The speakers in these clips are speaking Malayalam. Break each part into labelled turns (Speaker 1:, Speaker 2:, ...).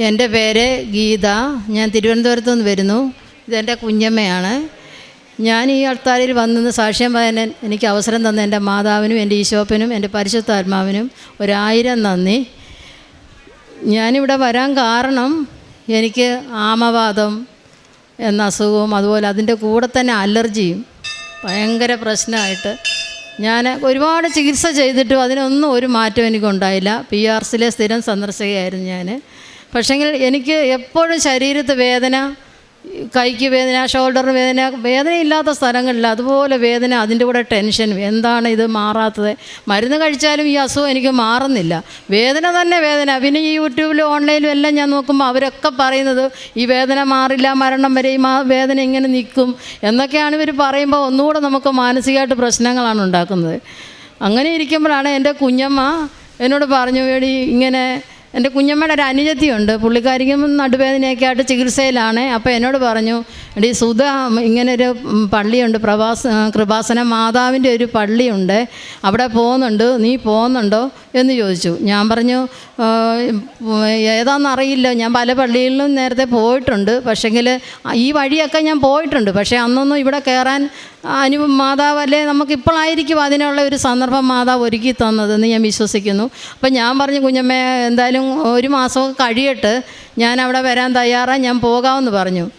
Speaker 1: എന്റെ പേര് ഗീത. ഞാൻ തിരുവനന്തപുരത്തു നിന്ന് വരുന്നു. ഇതെന്റെ കുഞ്ഞമ്മയാണ്. ഞാൻ ഈ അൾത്താരിൽ വന്നെന്ന് സാക്ഷ്യം പറയാൻ എനിക്ക് അവസരം തന്ന എന്റെ മാതാവിനും എന്റെ ഈശോപ്പനും എന്റെ പരിശുദ്ധാത്മാവിനും ഒരായിരം നന്ദി. ഞാനിവിടെ വരാൻ കാരണം എനിക്ക് ആമവാദം എന്ന അസുഖവും അതുപോലെ അതിന്റെ കൂടെ തന്നെ അലർജിയും ഭയങ്കര പ്രശ്നമായിട്ട് ഞാൻ ഒരുപാട് ചികിത്സ ചെയ്തിട്ടും അതിനൊന്നും ഒരു മാറ്റം എനിക്കുണ്ടായില്ല. പി ആർ സിയിലെ സ്ഥിരം സന്ദർശകയായിരുന്നു ഞാൻ. പക്ഷേങ്കിൽ എനിക്ക് എപ്പോഴും ശരീരത്ത് വേദന കൈക്ക് വേദന ഷോൾഡറിന് വേദന വേദന ഇല്ലാത്ത സ്ഥലങ്ങളിൽ അതുപോലെ വേദന അതിന്റെ കൂടെ ടെൻഷൻ എന്താണ് ഇത് മാറാത്തത്? മരുന്ന് കഴിച്ചാലും ഈ അസുഖം എനിക്ക് മാറുന്നില്ല. വേദന തന്നെ വേദന. പിന്നെ ഈ യൂട്യൂബിലും ഓൺലൈനിലും എല്ലാം ഞാൻ നോക്കുമ്പോൾ അവരൊക്കെ പറയുന്നത് ഈ വേദന മാറില്ല മരണം വരെ ഈ വേദന ഇങ്ങനെ നിൽക്കും എന്നൊക്കെയാണ് ഇവർ പറയുമ്പോൾ ഒന്നുകൂടെ നമുക്ക് മാനസികമായിട്ട് പ്രശ്നങ്ങളാണ് ഉണ്ടാക്കുന്നത്. അങ്ങനെ ഇരിക്കുമ്പോഴാണ് എന്റെ കുഞ്ഞമ്മ എന്നോട് പറഞ്ഞു വേടി ഇങ്ങനെ എന്റെ കുഞ്ഞമ്മയുടെ ഒരു അനുജത്തിയുണ്ട്. പുള്ളിക്കാരിക്കും നടുവേദനയൊക്കെ ആയിട്ട് ചികിത്സയിലാണ്. അപ്പോൾ എന്നോട് പറഞ്ഞു എടീ സുധ ഇങ്ങനൊരു പള്ളിയുണ്ട്. പ്രഭാസ കൃപാസന മാതാവിന്റെ ഒരു പള്ളിയുണ്ട്. അവിടെ പോകുന്നുണ്ട്. നീ പോകുന്നുണ്ടോ? എന്ന് ചോദിച്ചു. ഞാൻ പറഞ്ഞു "ആ, ഉം, ഏതാണെന്നറിയില്ല ഞാൻ പല പള്ളികളിലും നേരത്തെ പോയിട്ടുണ്ട്. പക്ഷേങ്കിൽ ഈ വഴിയൊക്കെ ഞാൻ പോയിട്ടുണ്ട്. പക്ഷേ അന്നൊന്നും ഇവിടെ കയറാൻ അനു മാതാവ് അല്ലേ നമുക്കിപ്പോഴായിരിക്കും അതിനുള്ള ഒരു സന്ദർഭം മാതാവ് ഒരുക്കി തന്നതെന്ന് ഞാൻ വിശ്വസിക്കുന്നു. അപ്പം ഞാൻ പറഞ്ഞു കുഞ്ഞമ്മേ എന്തായാലും ഒരു മാസമൊക്കെ കഴിയട്ട് ഞാൻ അവിടെ വരാൻ തയ്യാറാണ് ഞാൻ പോകാമെന്ന് പറഞ്ഞു.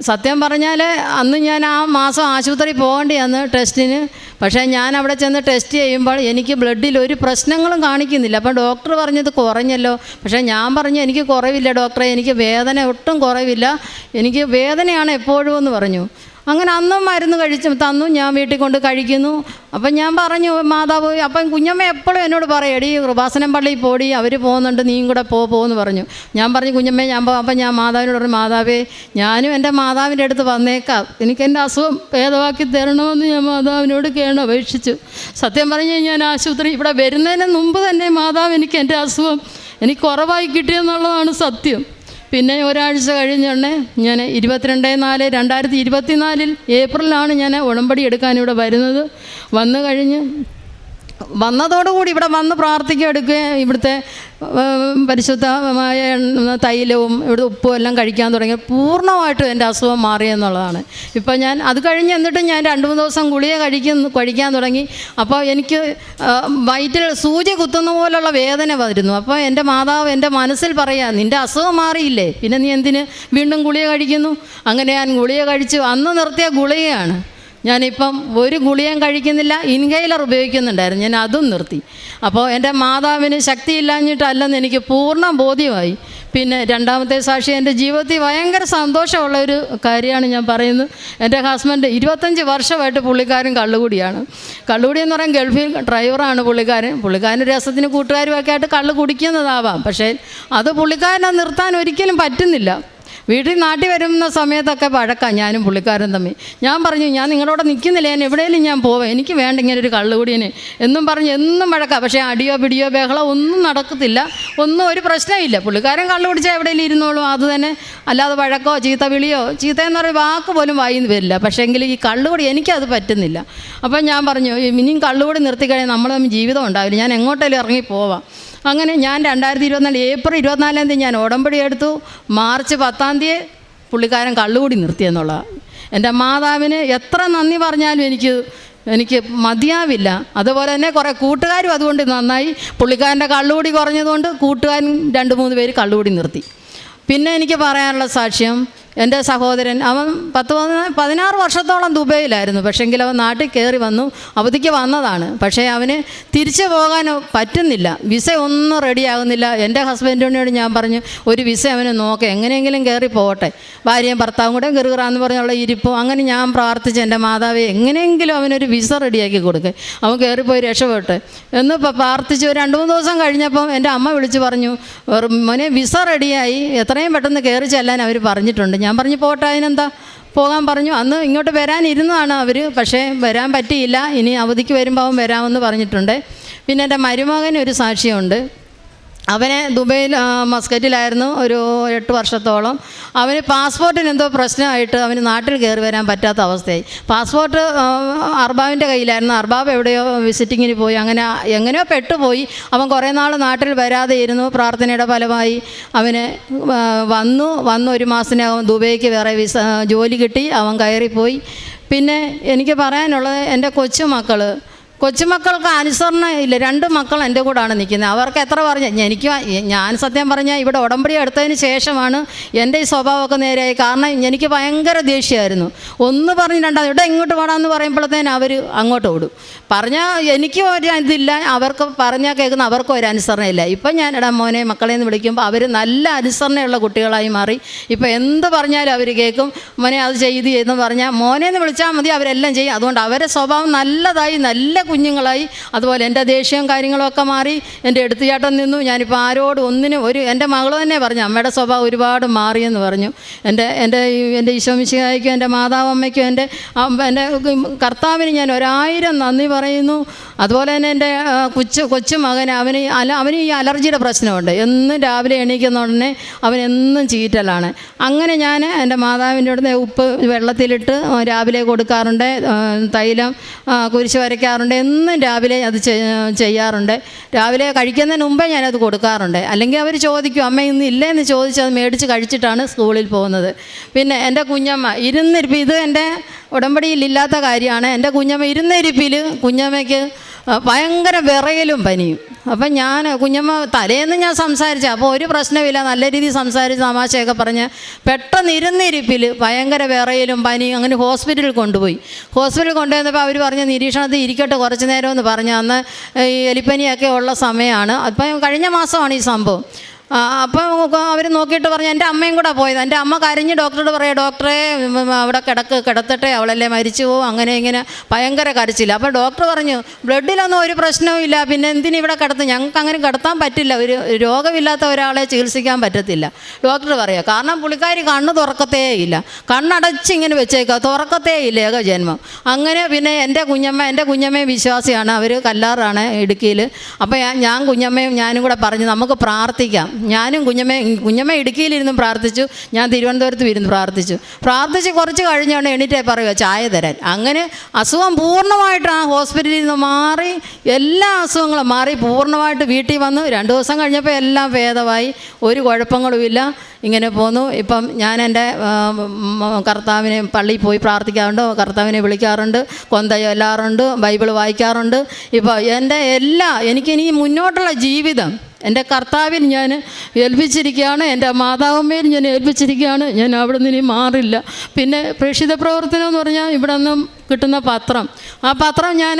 Speaker 1: സത്യം പറഞ്ഞാൽ അന്ന് ഞാൻ ആ മാസം ആശുപത്രി പോകേണ്ടി അന്ന് ടെസ്റ്റിന്. പക്ഷേ ഞാൻ അവിടെ ചെന്ന് ടെസ്റ്റ് ചെയ്യുമ്പോൾ എനിക്ക് ബ്ലഡിൽ ഒരു പ്രശ്നങ്ങളും കാണിക്കുന്നില്ല. അപ്പം ഡോക്ടർ പറഞ്ഞത് കുറഞ്ഞല്ലോ. പക്ഷേ ഞാൻ പറഞ്ഞു എനിക്ക് കുറവില്ല ഡോക്ടറെ എനിക്ക് വേദന ഒട്ടും കുറവില്ല. എനിക്ക് വേദനയാണ് എപ്പോഴും എന്ന് പറഞ്ഞു. അങ്ങനെ അന്നും മരുന്ന് കഴിച്ചു തന്നു ഞാൻ വീട്ടിൽ കൊണ്ട് കഴിക്കുന്നു. അപ്പം ഞാൻ പറഞ്ഞു മാതാവ് അപ്പം കുഞ്ഞമ്മ എപ്പോഴും എന്നോട് പറയും എടി കൃപാസനം പള്ളിയിൽ പോടി അവർ പോകുന്നുണ്ട് നീയും കൂടെ പോ പോകുമെന്ന് പറഞ്ഞു. ഞാൻ പറഞ്ഞു കുഞ്ഞമ്മേ ഞാൻ അപ്പം ഞാൻ മാതാവിനോട് പറഞ്ഞു മാതാവേ ഞാനും എന്റെ മാതാവിന്റെ അടുത്ത് വന്നേക്കാം. എനിക്ക് എന്റെ അസുഖം ഭേദമാക്കി തരണമെന്ന് ഞാൻ മാതാവിനോട് കേണ അപേക്ഷിച്ചു സത്യം പറഞ്ഞു ഞാൻ ആശുപത്രി ഇവിടെ വരുന്നതിന് മുമ്പ് തന്നെ മാതാവ് എനിക്ക് എന്റെ അസുഖം എനിക്ക് കുറവായി കിട്ടിയെന്നുള്ളതാണ് സത്യം. പിന്നെ ഒരാഴ്ച കഴിഞ്ഞുടനെ ഞാൻ ഇരുപത്തിരണ്ട് നാല് രണ്ടായിരത്തി ഇരുപത്തിനാലിൽ ഏപ്രിലാണ് ഞാൻ ഉടമ്പടി എടുക്കാൻ ഇവിടെ വരുന്നത്. വന്നു കഴിഞ്ഞ് വന്നതോടുകൂടി ഇവിടെ വന്ന് പ്രാർത്ഥിക്കുക എടുക്കുകയും ഇവിടുത്തെ പരിശുദ്ധമായ തൈലവും ഇവിടുത്തെ ഉപ്പും എല്ലാം കഴിക്കാൻ തുടങ്ങി. പൂർണമായിട്ടും എന്റെ അസുഖം മാറി എന്നുള്ളതാണ്. ഇപ്പം ഞാൻ അത് കഴിഞ്ഞ് എന്നിട്ട് ഞാൻ രണ്ട് മൂന്ന് ദിവസം ഗുളിക കഴിക്കുന്നു കഴിക്കാൻ തുടങ്ങി. അപ്പോൾ എനിക്ക് വയറ്റിൽ സൂചി കുത്തുന്ന പോലുള്ള വേദന വരുന്നു. അപ്പോൾ എന്റെ മാതാവ് എന്റെ മനസ്സിൽ പറയാ നിന്റെ അസുഖം മാറിയില്ലേ? പിന്നെ നീ എന്തിന് വീണ്ടും ഗുളിക കഴിക്കുന്നു? അങ്ങനെ ഞാൻ ഗുളിക കഴിച്ചു. അന്ന് നിർത്തിയ ഗുളികയാണ്. ഞാനിപ്പം ഒരു ഗുളിയും കഴിക്കുന്നില്ല ഇൻഹെയിലർ ഉപയോഗിക്കുന്നുണ്ടായിരുന്നു. ഞാൻ അതും നിർത്തി. അപ്പോൾ എന്റെ മാതാവിന് ശക്തിയില്ലാഞ്ഞിട്ടല്ലെന്ന് എനിക്ക് പൂർണ ബോധ്യമായി. പിന്നെ രണ്ടാമത്തെ സാക്ഷി എന്റെ ജീവിതത്തിൽ ഭയങ്കര സന്തോഷമുള്ള ഒരു കാര്യമാണ് ഞാൻ പറയുന്നത്. എന്റെ ഹസ്ബൻഡ് ഇരുപത്തഞ്ച് വർഷമായിട്ട് പുള്ളിക്കാരൻ കള്ളുകൂടിയാണ്. കള്ളുകൂടി എന്ന് പറയാൻ ഗൾഫിൽ ഡ്രൈവറാണ് പുള്ളിക്കാരൻ. പുള്ളിക്കാരൻ രസത്തിന് കൂട്ടുകാരുമൊക്കെ ആയിട്ട് കള്ള് കുടിക്കുന്നതാവാം. പക്ഷേ അത് പുള്ളിക്കാരനെ നിർത്താൻ ഒരിക്കലും പറ്റുന്നില്ല. വീട്ടിൽ നാട്ടിൽ വരുന്ന സമയത്തൊക്കെ പഴക്കാം ഞാനും പുള്ളിക്കാരൻ തമ്മിൽ. ഞാൻ പറഞ്ഞു ഞാൻ നിങ്ങളോട് നിൽക്കുന്നില്ല ഞാൻ എവിടെയെങ്കിലും ഞാൻ പോവാം. എനിക്ക് വേണ്ട ഇങ്ങനെ ഒരു കള്ളുകൂടിയനെ. എന്നും പറഞ്ഞ് എന്നും വഴക്കാം പക്ഷേ അടിയോ പിടിയോ ബഹളോ ഒന്നും നടക്കത്തില്ല. ഒന്നും ഒരു പ്രശ്നമില്ല പുള്ളിക്കാരൻ കള്ളു കുടിച്ചാൽ എവിടെയെങ്കിലും ഇരുന്നോളും. അത് തന്നെ അല്ലാതെ വഴക്കോ ചീത്ത വിളിയോ ചീത്ത എന്ന് പറയുന്ന വാക്ക് പോലും വായിന്ന് വരില്ല. പക്ഷേ എങ്കിൽ ഈ കള്ളുകൂടി എനിക്കത് പറ്റുന്നില്ല. അപ്പം ഞാൻ പറഞ്ഞു ഇനിയും കള്ളുകൂടി നിർത്തിക്കഴിഞ്ഞാൽ നമ്മൾ തമ്മിൽ ജീവിതം ഉണ്ടാവില്ല. ഞാൻ എങ്ങോട്ടേലും ഇറങ്ങി പോവാം. അങ്ങനെ ഞാൻ രണ്ടായിരത്തി ഇരുപത്തിനാല് ഏപ്രിൽ ഇരുപത്തിനാലാം തീയതി ഞാൻ ഉടമ്പടി എടുത്തു. മാർച്ച് പത്താം തീയതി പുള്ളിക്കാരൻ കള്ളുകൂടി നിർത്തിയെന്നുള്ള എന്റെ മാതാവിന് എത്ര നന്ദി പറഞ്ഞാലും എനിക്ക് എനിക്ക് മതിയാവില്ല. അതുപോലെ തന്നെ കുറേ കൂട്ടുകാരും അതുകൊണ്ട് നന്നായി. പുള്ളിക്കാരന്റെ കള്ളുകൂടി കുറഞ്ഞതുകൊണ്ട് കൂട്ടുകാരൻ രണ്ട് മൂന്ന് പേര് കള്ളുകൂടി നിർത്തി. പിന്നെ എനിക്ക് പറയാനുള്ള സാക്ഷ്യം എന്റെ സഹോദരൻ അവൻ പത്ത് പതിനാ പതിനാറ് വർഷത്തോളം ദുബൈയിലായിരുന്നു. പക്ഷേങ്കിൽ അവൻ നാട്ടിൽ കയറി വന്നു അവധിക്ക് വന്നതാണ്. പക്ഷേ അവന് തിരിച്ചു പോകാൻ പറ്റുന്നില്ല. വിസ ഒന്നും റെഡിയാകുന്നില്ല എന്റെ ഹസ്ബൻഡിനോട് ഞാൻ പറഞ്ഞു ഒരു വിസ അവന് നോക്കാം എങ്ങനെയെങ്കിലും കയറി പോകട്ടെ. ഭാര്യയും ഭർത്താവും കൂടെ കയറുകയെന്ന് പറഞ്ഞുള്ള ഇരിപ്പും. അങ്ങനെ ഞാൻ പ്രാർത്ഥിച്ച് എന്റെ മാതാവെ എങ്ങനെയെങ്കിലും അവനൊരു വിസ റെഡിയാക്കി കൊടുക്കുക അവൻ കയറിപ്പോയി രക്ഷപ്പെട്ട്. എന്ന് പ്രാർത്ഥിച്ച്. ഒരു രണ്ട് മൂന്ന് ദിവസം കഴിഞ്ഞപ്പം എന്റെ അമ്മ വിളിച്ച് പറഞ്ഞു മോനെ വിസ റെഡിയായി എത്രയും പെട്ടെന്ന് കയറി ചെല്ലാൻ അവർ പറഞ്ഞിട്ടുണ്ട്. ഞാൻ പറഞ്ഞു പോട്ടെ അതിനെന്താ? പോകാൻ പറഞ്ഞു. അന്ന് ഇങ്ങോട്ട് വരാനിരുന്നതാണ് അവർ പക്ഷേ വരാൻ പറ്റിയില്ല. ഇനി അവധിക്ക് വരുമ്പോൾ അവൻ വരാമെന്ന് പറഞ്ഞിട്ടുണ്ട്. പിന്നെ എന്റെ മരുമകന് ഒരു സാക്ഷ്യമുണ്ട് അവനെ ദുബൈയിൽ മസ്കറ്റിലായിരുന്നു ഒരു എട്ട് വർഷത്തോളം. അവന് പാസ്പോർട്ടിന് എന്തോ പ്രശ്നമായിട്ട് അവന് നാട്ടിൽ കയറി വരാൻ പറ്റാത്ത അവസ്ഥയായി. പാസ്പോർട്ട് അർബാബിന്റെ കയ്യിലായിരുന്നു. അർബാബ് എവിടെയോ വിസിറ്റിങ്ങിന് പോയി. അങ്ങനെ എങ്ങനെയോ പെട്ടുപോയി. അവൻ കുറേ നാൾ നാട്ടിൽ വരാതെ ഇരുന്നു പ്രാർത്ഥനയുടെ ഫലമായി അവന് വന്നു. വന്നു ഒരു മാസത്തിനകം ദുബൈക്ക് വേറെ വിസ ജോലി കിട്ടി. അവൻ കയറിപ്പോയി. പിന്നെ എനിക്ക് പറയാനുള്ളത് എന്റെ കൊച്ചുമക്കൾ കൊച്ചുമക്കൾക്ക് അനുസരണ ഇല്ല. രണ്ട് മക്കൾ എന്റെ കൂടാണ് നിൽക്കുന്നത്. അവർക്ക് എത്ര പറഞ്ഞ എനിക്ക് ഞാൻ സത്യം പറഞ്ഞാൽ ഇവിടെ ഉടമ്പടി എടുത്തതിന് ശേഷമാണ് എന്റെ ഈ സ്വഭാവമൊക്കെ നേരെയായി. കാരണം എനിക്ക് ഭയങ്കര ദേഷ്യമായിരുന്നു. ഒന്ന് പറഞ്ഞ് രണ്ടാമത് ഇവിടെ ഇങ്ങോട്ട് വേണമെന്ന് പറയുമ്പോഴത്തേന് അവർ അങ്ങോട്ട് ഓടും. പറഞ്ഞാൽ എനിക്ക് ഒരു ഇതില്ല. അവർക്ക് പറഞ്ഞാൽ കേൾക്കുന്ന അവർക്കും ഒരു അനുസരണയില്ല ഇപ്പം ഞാൻ എടാ മോനെ മക്കളെ എന്ന് വിളിക്കുമ്പോൾ അവർ നല്ല അനുസരണയുള്ള കുട്ടികളായി മാറി. ഇപ്പം എന്ത് പറഞ്ഞാലും അവർ കേൾക്കും. മോനെ അത് ചെയ്ത് എന്ന് പറഞ്ഞാൽ മോനെ എന്ന് വിളിച്ചാൽ മതി അവരെല്ലാം ചെയ്യും. അതുകൊണ്ട് അവരെ സ്വഭാവം നല്ലതായി നല്ല കുഞ്ഞുങ്ങളായി. അതുപോലെ എന്റെ ദേഷ്യവും കാര്യങ്ങളൊക്കെ മാറി. എന്റെ എടുത്തുചാട്ടം നിന്നു. ഞാനിപ്പോൾ ആരോടും ഒന്നിനും ഒരു എന്റെ മകൾ തന്നെ പറഞ്ഞു. അമ്മയുടെ സ്വഭാവം ഒരുപാട് മാറിയെന്ന് പറഞ്ഞു. എന്റെ എന്റെ എന്റെ ഈശോമിശിഹായ്ക്കും എന്റെ മാതാവമ്മയ്ക്കും എന്റെ എന്റെ കർത്താവിന് ഞാൻ ഒരായിരം നന്ദി പറയുന്നു. അതുപോലെ തന്നെ എന്റെ കൊച്ചു കൊച്ചു മകന് അവന് അല അവന് ഈ അലർജിയുടെ പ്രശ്നമുണ്ട്. എന്നും രാവിലെ എണീക്കുന്ന ഉടനെ അവൻ എന്നും ചീറ്റലാണ്. അങ്ങനെ ഞാൻ എന്റെ മാതാവിന്റെ അടുത്ത് ഉപ്പ് വെള്ളത്തിലിട്ട് രാവിലെ കൊടുക്കാറുണ്ട്. തൈലം കുരിശ് വരയ്ക്കാറുണ്ട്. എന്നും രാവിലെ അത് ചെയ്യാറുണ്ട്. രാവിലെ കഴിക്കുന്നതിന് മുമ്പേ ഞാനത് കൊടുക്കാറുണ്ട്. അല്ലെങ്കിൽ അവർ ചോദിക്കും അമ്മ ഇന്ന് ഇല്ലേന്ന് ചോദിച്ച് അത് മേടിച്ച് കഴിച്ചിട്ടാണ് സ്കൂളിൽ പോകുന്നത്. പിന്നെ എന്റെ കുഞ്ഞമ്മ ഇരുന്നിരിപ്പ് ഇത് എന്റെ ഉടമ്പടിയിലില്ലാത്ത കാര്യമാണ്. എന്റെ കുഞ്ഞമ്മ ഇരുന്നിരിപ്പിൽ കുഞ്ഞമ്മയ്ക്ക് ഭയങ്കര വിറയലും പനിയും. അപ്പം ഞാൻ കുഞ്ഞമ്മ തലേന്ന് ഞാൻ സംസാരിച്ച അപ്പോൾ ഒരു പ്രശ്നമില്ല നല്ല രീതിയിൽ സംസാരിച്ച് തമാശയൊക്കെ പറഞ്ഞ് പെട്ടെന്ന് ഇരുന്നിരിപ്പിൽ ഭയങ്കര വിറയലും പനിയും അങ്ങനെ ഹോസ്പിറ്റലിൽ കൊണ്ടുപോയി. ഹോസ്പിറ്റലിൽ കൊണ്ടുവന്നപ്പോൾ അവർ പറഞ്ഞ് നിരീക്ഷണത്തിൽ ഇരിക്കട്ടെ കുറച്ച് നേരം എന്ന് പറഞ്ഞു അന്ന് ഈ എലിപ്പനിയൊക്കെ ഉള്ള സമയമാണ്. അപ്പം കഴിഞ്ഞ മാസമാണ് ഈ സംഭവം. ആ, അപ്പം അവർ നോക്കിയിട്ട് പറഞ്ഞു എന്റെ അമ്മയും കൂടെ പോയത്. എന്റെ അമ്മ കരഞ്ഞ് ഡോക്ടറോട് പറയാം ഡോക്ടറെ അവിടെ കിടക്ക് കിടത്തട്ടെ അവളല്ലേ മരിച്ചു പോകും അങ്ങനെ ഇങ്ങനെ ഭയങ്കര കരച്ചില്ല അപ്പോൾ ഡോക്ടർ പറഞ്ഞു ബ്ലഡിലൊന്നും ഒരു പ്രശ്നവും ഇല്ല പിന്നെ എന്തിനും ഇവിടെ കിടത്തും? ഞങ്ങൾക്ക് അങ്ങനെ കിടത്താൻ പറ്റില്ല ഒരു രോഗമില്ലാത്ത ഒരാളെ ചികിത്സിക്കാൻ പറ്റത്തില്ല. ഡോക്ടർ പറയാം കാരണം പുള്ളിക്കാരി കണ്ണ് തുറക്കത്തേ ഇല്ല. കണ്ണടച്ച് ഇങ്ങനെ വെച്ചേക്കുക തുറക്കത്തേ ഇല്ല ഏക ജന്മം അങ്ങനെ പിന്നെ എന്റെ കുഞ്ഞമ്മ എന്റെ കുഞ്ഞമ്മയും വിശ്വാസിയാണ് അവർ കല്ലാറാണ് ഇടുക്കിയിൽ അപ്പോൾ ഞാൻ കുഞ്ഞമ്മയും ഞാനും കൂടെ പറഞ്ഞു നമുക്ക് പ്രാർത്ഥിക്കാം. ഞാനും കുഞ്ഞമ്മ കുഞ്ഞമ്മ ഇടുക്കിയിലിരുന്നു പ്രാർത്ഥിച്ചു. ഞാൻ തിരുവനന്തപുരത്ത് ഇരുന്ന് പ്രാർത്ഥിച്ചു. പ്രാർത്ഥിച്ച് കുറച്ച് കഴിഞ്ഞാണ് എണീറ്റേ പറയുക ചായ തരാൻ. അങ്ങനെ അസുഖം പൂർണമായിട്ട് ആ ഹോസ്പിറ്റലിൽ നിന്ന് മാറി എല്ലാ അസുഖങ്ങളും മാറി പൂർണമായിട്ട് വീട്ടിൽ വന്നു. രണ്ട് ദിവസം കഴിഞ്ഞപ്പോൾ എല്ലാം ഭേദമായി. ഒരു കുഴപ്പങ്ങളുമില്ല ഇങ്ങനെ പോന്നു. ഇപ്പം ഞാൻ എന്റെ കർത്താവിനെ പള്ളിയിൽ പോയി പ്രാർത്ഥിക്കാറുണ്ട്. കർത്താവിനെ വിളിക്കാറുണ്ട്. കൊന്ത ചൊല്ലാറുണ്ട് ബൈബിൾ വായിക്കാറുണ്ട്. ഇപ്പോൾ എന്റെ എല്ലാ എനിക്കിനി മുന്നോട്ടുള്ള ജീവിതം എന്റെ കർത്താവിൽ ഞാൻ ഏൽപ്പിച്ചിരിക്കുകയാണ് എന്റെ മാതാവമ്മയിൽ ഞാൻ ഏൽപ്പിച്ചിരിക്കുകയാണ് ഞാൻ അവിടെ നിന്ന് ഇനി മാറില്ല. പിന്നെ പ്രേക്ഷിത പ്രവർത്തനം എന്ന് പറഞ്ഞാൽ ഇവിടെ നിന്നും കിട്ടുന്ന പത്രം. ആ പത്രം ഞാൻ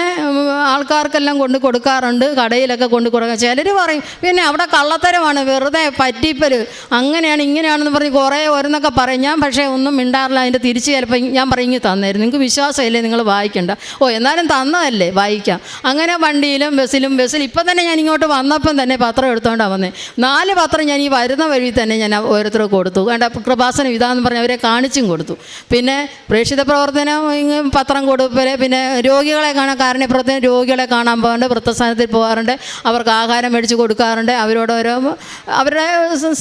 Speaker 1: ആൾക്കാർക്കെല്ലാം കൊണ്ട് കൊടുക്കാറുണ്ട്. കടയിലൊക്കെ കൊണ്ട് കൊടുക്കുക ചിലർ പറയും പിന്നെ അവിടെ കള്ളത്തരമാണ്. വെറുതെ പറ്റിപ്പൽ അങ്ങനെയാണ് ഇങ്ങനെയാണെന്ന് പറഞ്ഞ് കുറേ ഓരോന്നൊക്കെ പറയും. ഞാൻ പക്ഷേ ഒന്നും മിണ്ടാറില്ല. അതിന്റെ തിരിച്ച് ചിലപ്പോൾ ഞാൻ ഇങ്ങ് തന്നായിരുന്നു നിങ്ങൾക്ക് വിശ്വാസമില്ലേ? നിങ്ങൾ വായിക്കണ്ട. ഓ എന്നാലും തന്നതല്ലേ? വായിക്കാം. അങ്ങനെ വണ്ടിയിലും ബസ്സിലും ബസ്സിൽ ഇപ്പം തന്നെ ഞാൻ ഇങ്ങോട്ട് വന്നപ്പം തന്നെ പത്രം എടുത്തോണ്ടാണ് വന്നത് നാല് പത്രം ഞാൻ ഈ വരുന്ന വഴി തന്നെ ഞാൻ ഓരോരുത്തർക്ക് കൊടുത്തു. വേണ്ട കൃപാസനം ഇതാന്ന് പറഞ്ഞ് അവരെ കാണിച്ചും കൊടുത്തു. പിന്നെ പ്രേക്ഷിത പ്രവർത്തനം ഇങ്ങ് പത്രം കൊടുപ്പൽ പിന്നെ രോഗികളെ കാണാൻ കാരുണ്യപ്രവർത്തനം രോഗികളെ കാണാൻ പോകാറുണ്ട് വൃത്തസ്ഥാനത്തിൽ പോകാറുണ്ട്. അവർക്ക് ആഹാരം മേടിച്ച് കൊടുക്കാറുണ്ട്. അവരോട് ഓരോ അവരുടെ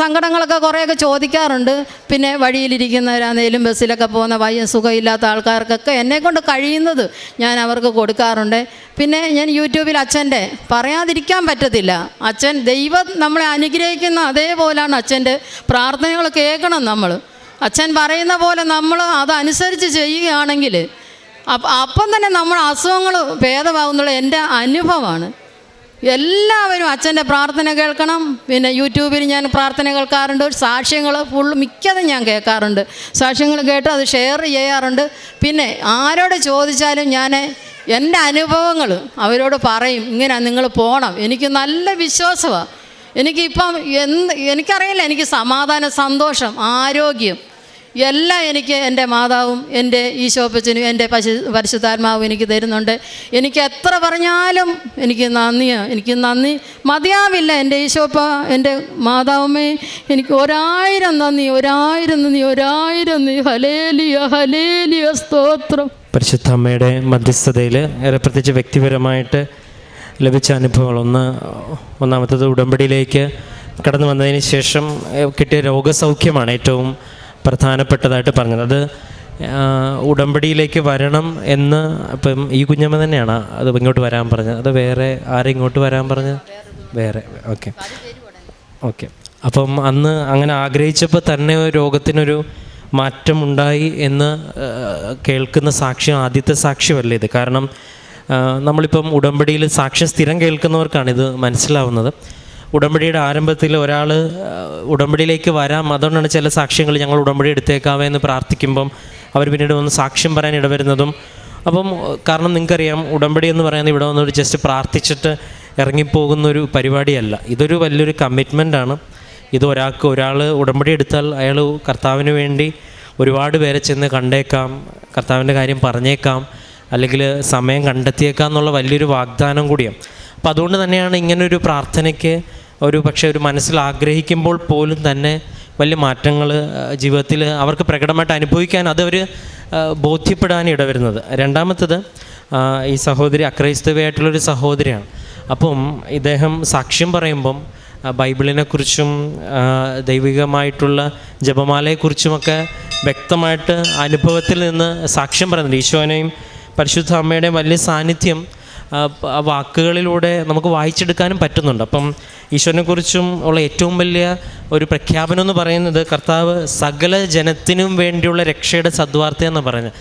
Speaker 1: സങ്കടങ്ങളൊക്കെ കുറേയൊക്കെ ചോദിക്കാറുണ്ട്. പിന്നെ വഴിയിലിരിക്കുന്നവരാന്നേലും ബസ്സിലൊക്കെ പോകുന്ന വയ്യ സുഖമില്ലാത്ത ആൾക്കാർക്കൊക്കെ എന്നെ കൊണ്ട് കഴിയുന്നത് ഞാൻ അവർക്ക് കൊടുക്കാറുണ്ട്. പിന്നെ ഞാൻ യൂട്യൂബിൽ അച്ഛന്റെ പറയാതിരിക്കാൻ പറ്റത്തില്ല. അച്ഛൻ ദൈവം നമ്മളെ അനുഗ്രഹിക്കുന്ന അതേപോലാണ് അച്ഛന്റെ പ്രാർത്ഥനകൾ കേൾക്കണം നമ്മൾ. അച്ഛൻ പറയുന്ന പോലെ നമ്മൾ അതനുസരിച്ച് ചെയ്യുകയാണെങ്കിൽ അപ്പം അപ്പം തന്നെ നമ്മൾ അസുഖങ്ങൾ ഭേദമാകുന്നുള്ള എന്റെ അനുഭവമാണ്. എല്ലാവരും അച്ഛന്റെ പ്രാർത്ഥന കേൾക്കണം. പിന്നെ യൂട്യൂബിൽ ഞാൻ പ്രാർത്ഥന കേൾക്കാറുണ്ട്. സാക്ഷ്യങ്ങൾ ഫുൾ മിക്കതും ഞാൻ കേൾക്കാറുണ്ട്. സാക്ഷ്യങ്ങൾ കേട്ട് അത് ഷെയർ ചെയ്യാറുണ്ട്. പിന്നെ ആരോട് ചോദിച്ചാലും ഞാൻ എന്റെ അനുഭവങ്ങൾ അവരോട് പറയും. ഇങ്ങനെ നിങ്ങൾ പോകണം എനിക്ക് നല്ല വിശ്വാസമാണ് എനിക്കിപ്പം എന്ത് എനിക്കറിയില്ല. എനിക്ക് സമാധാന സന്തോഷം ആരോഗ്യം. എല്ലാം എനിക്ക് എന്റെ മാതാവും എന്റെ ഈശോപ്പച്ചനും എന്റെ പശു പരിശുദ്ധാത്മാവും എനിക്ക് തരുന്നുണ്ട്. എനിക്ക് എത്ര പറഞ്ഞാലും എനിക്ക് നന്ദിയാണ് എനിക്ക് നന്ദി. മതിയാവില്ല എന്റെ ഈശോപ്പ എന്റെ മാതാവുമേ എനിക്ക് ഒരായിരം നന്ദി ഒരായിരം നന്ദി ഒരായിരം നന്ദി. ഹലേലിയ ഹലേലിയ സ്തോത്രം.
Speaker 2: പരിശുദ്ധ അമ്മയുടെ മധ്യസ്ഥതയിൽ ഏറെ പ്രത്യേകിച്ച് വ്യക്തിപരമായിട്ട് ലഭിച്ച അനുഭവങ്ങൾ ഒന്ന് ഒന്നാമത്തത് ഉടമ്പടിയിലേക്ക് കടന്നു വന്നതിന് ശേഷം കിട്ടിയ രോഗസൗഖ്യമാണ് ഏറ്റവും പ്രധാനപ്പെട്ടതായിട്ട് പറഞ്ഞത്. അത് ഉടമ്പടിയിലേക്ക് വരണം എന്ന് ഇപ്പം ഈ കുഞ്ഞമ്മ തന്നെയാണ് അത് ഇങ്ങോട്ട് വരാൻ പറഞ്ഞത്. അത് വേറെ ആരെ ഇങ്ങോട്ട് വരാൻ പറഞ്ഞത്? വേറെ ഓക്കെ. ഓക്കെ. അപ്പം അന്ന് അങ്ങനെ ആഗ്രഹിച്ചപ്പോൾ തന്നെ രോഗത്തിനൊരു മാറ്റമുണ്ടായി എന്ന് കേൾക്കുന്ന സാക്ഷ്യം ആദ്യത്തെ സാക്ഷ്യമല്ല ഇത്? കാരണം നമ്മളിപ്പം ഉടമ്പടിയിൽ സാക്ഷ്യം സ്ഥിരം കേൾക്കുന്നവർക്കാണ് ഇത് മനസ്സിലാവുന്നത്. ഉടമ്പടിയുടെ ആരംഭത്തിൽ ഒരാൾ ഉടമ്പടിയിലേക്ക് വരാം. അതുകൊണ്ടാണ് ചില സാക്ഷ്യങ്ങൾ ഞങ്ങൾ ഉടമ്പടി എടുത്തേക്കാവേ എന്ന് പ്രാർത്ഥിക്കുമ്പം അവർ പിന്നീട് വന്ന് സാക്ഷ്യം പറയാൻ ഇടവരുന്നതും. അപ്പം കാരണം നിങ്ങൾക്കറിയാം ഉടമ്പടി എന്ന് പറയുന്നത് ഇവിടെ വന്നൊരു ജസ്റ്റ് പ്രാർത്ഥിച്ചിട്ട് ഇറങ്ങിപ്പോകുന്ന ഒരു പരിപാടിയല്ല. ഇതൊരു വലിയൊരു കമ്മിറ്റ്മെന്റാണ് ഇത് ഒരാൾക്ക് ഒരാൾ ഉടമ്പടി എടുത്താൽ അയാൾ കർത്താവിന് വേണ്ടി ഒരുപാട് പേരെ ചെന്ന് കണ്ടേക്കാം കർത്താവിന്റെ കാര്യം പറഞ്ഞേക്കാം അല്ലെങ്കിൽ സമയം കണ്ടെത്തിയേക്കാം എന്നുള്ള വലിയൊരു വാഗ്ദാനം കൂടിയാണ്. അപ്പോൾ അതുകൊണ്ട് തന്നെയാണ് ഇങ്ങനൊരു പ്രാർത്ഥനയ്ക്ക് ഒരു പക്ഷേ ഒരു മനസ്സിൽ ആഗ്രഹിക്കുമ്പോൾ പോലും തന്നെ വലിയ മാറ്റങ്ങൾ ജീവിതത്തിൽ അവർക്ക് പ്രകടമായിട്ട് അനുഭവിക്കാൻ അതവർ ബോധ്യപ്പെടാൻ ഇടവരുന്നത്. രണ്ടാമത്തത് ഈ സഹോദരി അക്രൈസ്തവയായിട്ടുള്ളൊരു സഹോദരിയാണ്. അപ്പം ഇദ്ദേഹം സാക്ഷ്യം പറയുമ്പം ബൈബിളിനെക്കുറിച്ചും ദൈവികമായിട്ടുള്ള ജപമാലയെക്കുറിച്ചുമൊക്കെ വ്യക്തമായിട്ട് അനുഭവത്തിൽ നിന്ന് സാക്ഷ്യം പറയുന്നുണ്ട്. ഈശോനെയും പരിശുദ്ധ അമ്മയുടെയും വലിയ സാന്നിധ്യം വാക്കുകളിലൂടെ നമുക്ക് വായിച്ചെടുക്കാനും പറ്റുന്നുണ്ട്. അപ്പം ഈശ്വരനെക്കുറിച്ചും ഉള്ള ഏറ്റവും വലിയ ഒരു പ്രഖ്യാപനം എന്ന് പറയുന്നത് കർത്താവ് സകല ജനത്തിനും വേണ്ടിയുള്ള രക്ഷയുടെ സദ്വാർത്ത എന്ന്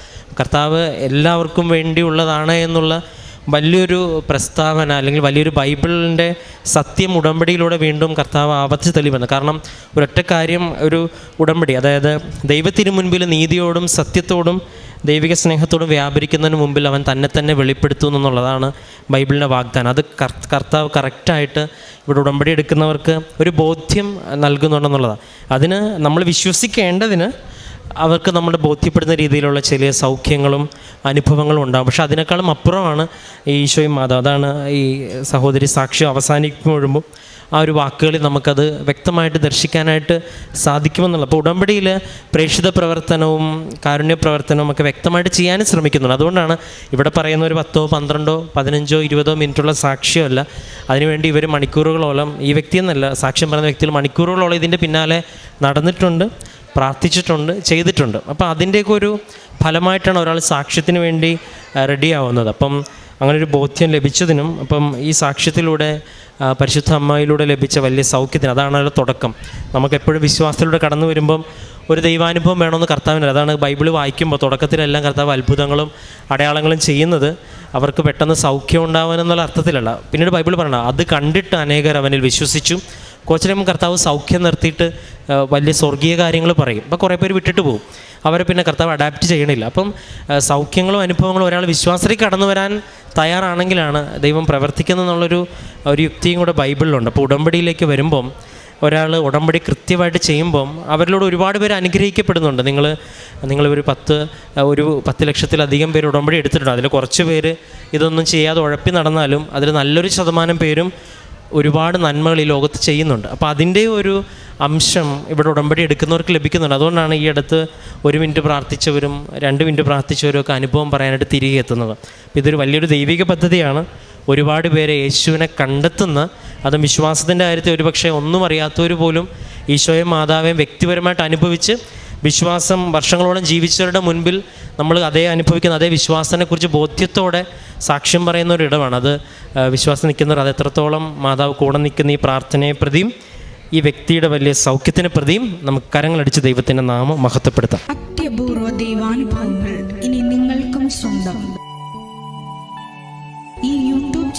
Speaker 2: കർത്താവ് എല്ലാവർക്കും വേണ്ടിയുള്ളതാണ് എന്നുള്ള വലിയൊരു പ്രസ്താവന അല്ലെങ്കിൽ വലിയൊരു ബൈബിളിന്റെ സത്യം ഉടമ്പടിയിലൂടെ വീണ്ടും കർത്താവ് ആവർത്തിച്ച് തെളിവുണ്ട് കാരണം ഒരൊറ്റ കാര്യം ഒരു ഉടമ്പടി അതായത് ദൈവത്തിന് മുൻപിൽ നീതിയോടും സത്യത്തോടും ദൈവിക സ്നേഹത്തോട് വ്യാപരിക്കുന്നതിന് മുമ്പിൽ അവൻ തന്നെ തന്നെ വെളിപ്പെടുത്തുന്നു എന്നുള്ളതാണ് ബൈബിളിന്റെ വാഗ്ദാനം. അത് കർത്താവ് കറക്റ്റായിട്ട് ഇവിടെ ഉടമ്പടി എടുക്കുന്നവർക്ക് ഒരു ബോധ്യം നൽകുന്നുണ്ടെന്നുള്ളതാണ് അതിന് നമ്മൾ വിശ്വസിക്കേണ്ടതിന് അവർക്ക് നമ്മൾ ബോധ്യപ്പെടുന്ന രീതിയിലുള്ള ചില സൗഖ്യങ്ങളും അനുഭവങ്ങളും ഉണ്ടാകും. പക്ഷെ അതിനേക്കാളും അപ്പുറമാണ് ഈശോയും മാതാവ്. അതാണ് ഈ സഹോദരി സാക്ഷ്യം അവസാനിക്കുമ്പോഴും ആ ഒരു വാക്കുകളിൽ നമുക്കത് വ്യക്തമായിട്ട് ദർശിക്കാനായിട്ട് സാധിക്കുമെന്നുള്ള അപ്പോൾ ഉടമ്പടിയിൽ പ്രേക്ഷിത പ്രവർത്തനവും കാരുണ്യ പ്രവർത്തനവും ഒക്കെ വ്യക്തമായിട്ട് ചെയ്യാനും ശ്രമിക്കുന്നുണ്ട്. അതുകൊണ്ടാണ് ഇവിടെ പറയുന്ന ഒരു പത്തോ പന്ത്രണ്ടോ പതിനഞ്ചോ ഇരുപതോ മിനിറ്റുള്ള സാക്ഷ്യമല്ല അതിനുവേണ്ടി ഇവർ മണിക്കൂറുകളോളം ഈ വ്യക്തി എന്നല്ല സാക്ഷ്യം പറയുന്ന വ്യക്തികൾ മണിക്കൂറുകളോളം ഇതിന്റെ പിന്നാലെ നടന്നിട്ടുണ്ട് പ്രാർത്ഥിച്ചിട്ടുണ്ട് ചെയ്തിട്ടുണ്ട്. അപ്പോൾ അതിന്റെയൊക്കെ ഒരു ഫലമായിട്ടാണ് ഒരാൾ സാക്ഷ്യത്തിന് വേണ്ടി റെഡിയാവുന്നത് അപ്പം അങ്ങനെ ഒരു ബോധ്യം ലഭിച്ചതിനും അപ്പം ഈ സാക്ഷ്യത്തിലൂടെ പരിശുദ്ധ അമ്മയിലൂടെ ലഭിച്ച വലിയ സൗഖ്യത്തിന് അതാണ് അതിന്റെ തുടക്കം. നമുക്കെപ്പോഴും വിശ്വാസത്തിലൂടെ കടന്നു വരുമ്പം ഒരു ദൈവാനുഭവം വേണമെന്ന് കർത്താവിന് അതാണ് ബൈബിൾ വായിക്കുമ്പോൾ തുടക്കത്തിലെല്ലാം കർത്താവ് അത്ഭുതങ്ങളും അടയാളങ്ങളും ചെയ്യുന്നത്. അവർക്ക് പെട്ടെന്ന് സൗഖ്യം ഉണ്ടാവാനെന്നുള്ള അർത്ഥത്തിലല്ല. പിന്നീട് ബൈബിൾ പറയണം അത് കണ്ടിട്ട് അനേകർ അവനിൽ വിശ്വസിച്ചു. കോച്ചിലും കർത്താവ് സൗഖ്യം നിർത്തിയിട്ട് വലിയ സ്വർഗീയ കാര്യങ്ങൾ പറയും. അപ്പോൾ കുറേ പേര് വിട്ടിട്ട് പോകും. അവരെ പിന്നെ കർത്താവ് അഡാപ്റ്റ് ചെയ്യണില്ല. അപ്പം സൗഖ്യങ്ങളും അനുഭവങ്ങളും ഒരാൾ വിശ്വാസത്തിൽ കടന്നു വരാൻ തയ്യാറാണെങ്കിലാണ് ദൈവം പ്രവർത്തിക്കുന്നത് എന്നുള്ളൊരു ഒരു യുക്തിയും കൂടെ ബൈബിളിലുണ്ട്. അപ്പോൾ ഉടമ്പടിയിലേക്ക് വരുമ്പം ഒരാൾ ഉടമ്പടി കൃത്യമായിട്ട് ചെയ്യുമ്പം അവരിലൂടെ ഒരുപാട് പേര് അനുഗ്രഹിക്കപ്പെടുന്നുണ്ട്. നിങ്ങൾ നിങ്ങൾ പത്ത് ഒരു പത്ത് ലക്ഷത്തിലധികം പേര് ഉടമ്പടി എടുത്തിട്ടുണ്ട്. അതിൽ കുറച്ച് പേര് ഇതൊന്നും ചെയ്യാതെ ഉഴപ്പി നടന്നാലും അതിൽ നല്ലൊരു ശതമാനം പേരും ഒരുപാട് നന്മകൾ ഈ ലോകത്ത് ചെയ്യുന്നുണ്ട്. അപ്പോൾ അതിന്റെ ഒരു അംശം ഇവിടെ ഉടമ്പടി എടുക്കുന്നവർക്ക് ലഭിക്കുന്നുണ്ട്. അതുകൊണ്ടാണ് ഈ അടുത്ത് ഒരു മിനിറ്റ് പ്രാർത്ഥിച്ചവരും രണ്ട് മിനിറ്റ് പ്രാർത്ഥിച്ചവരും ഒക്കെ അനുഭവം പറയാനായിട്ട് തിരികെ എത്തുന്നത്. ഇതൊരു വലിയൊരു ദൈവിക പദ്ധതിയാണ്. ഒരുപാട് പേരെ യേശുവിനെ കണ്ടെത്തുന്ന അതും വിശ്വാസത്തിന്റെ കാര്യത്തിൽ ഒരുപക്ഷെ ഒന്നും അറിയാത്തവർ പോലും ഈശോയും മാതാവേയും വ്യക്തിപരമായിട്ട് അനുഭവിച്ച് വിശ്വാസം വർഷങ്ങളോളം ജീവിച്ചവരുടെ മുൻപിൽ നമ്മൾ അതേ അനുഭവിക്കുന്ന അതേ വിശ്വാസത്തിനെക്കുറിച്ച് ബോധ്യത്തോടെ സാക്ഷ്യം പറയുന്ന ഒരു ഇടമാണ്. അത് വിശ്വാസം നിൽക്കുന്നവർ അത് എത്രത്തോളം മാതാവ് കൂടെ നിൽക്കുന്ന ഈ പ്രാർത്ഥനയെ പ്രതിയും ഈ വ്യക്തിയുടെ വലിയ സൗഖ്യത്തിന് പ്രതിയും നമുക്ക് കരങ്ങളടിച്ച് ദൈവത്തിന്റെ നാമം മഹത്വപ്പെടുത്താം.
Speaker 3: അത്യപൂർവ ദൈവാനുഭവങ്ങൾ ഇനി നിങ്ങൾക്കും സ്വന്തം.